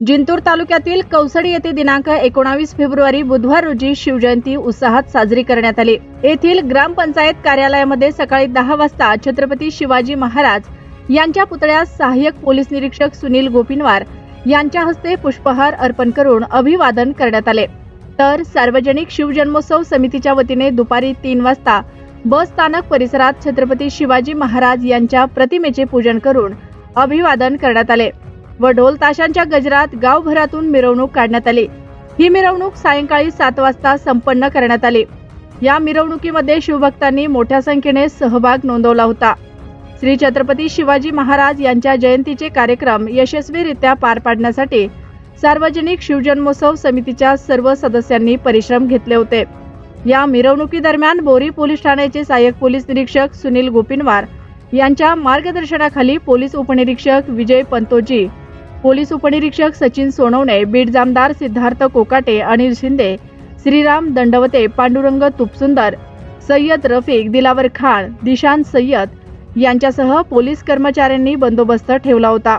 जिंतूर तालुक्यातील कौसडी येथे दिनांक एकोणावीस फेब्रुवारी बुधवार रोजी शिवजयंती उत्साहात साजरी करण्यात आली. येथील ग्रामपंचायत कार्यालयामध्ये सकाळी दहा वाजता छत्रपती शिवाजी महाराज यांच्या पुतळ्यास सहाय्यक पोलीस निरीक्षक सुनील गोपिनवार यांच्या हस्ते पुष्पहार अर्पण करून अभिवादन करण्यात आले. तर सार्वजनिक शिवजन्मोत्सव समितीच्या वतीने दुपारी तीन वाजता बस स्थानक परिसरात छत्रपती शिवाजी महाराज यांच्या प्रतिमेचे पूजन करून अभिवादन करण्यात आले. व ढोल ताशांच्या गजरात गावभरातून मिरवणूक काढण्यात आली. ही मिरवणूक सायंकाळी सात वाजता संपन्न करण्यात आली. या मिरवणुकीमध्ये शिवभक्तांनी मोठ्या संख्येने सहभाग नोंदवला होता. श्री छत्रपती शिवाजी महाराज यांच्या जयंतीचे कार्यक्रम यशस्वीरित्या पार पाडण्यासाठी सार्वजनिक शिवजन्मोत्सव समितीच्या सर्व सदस्यांनी परिश्रम घेतले होते. या मिरवणुकीदरम्यान बोरी पोलीस ठाण्याचे सहाय्यक पोलीस निरीक्षक सुनील गोपिनवार यांच्या मार्गदर्शनाखाली पोलीस उपनिरीक्षक विजय पंतोजी पोलीस उपनिरीक्षक सचिन सोनवणे बीड जामदार सिद्धार्थ कोकाटे अनिल शिंदे श्रीराम दंडवते पांडुरंग तुपसुंदर सय्यद रफिक दिलावर खान दिशांत सय्यद यांच्यासह पोलीस कर्मचाऱ्यांनी बंदोबस्त ठेवला होता.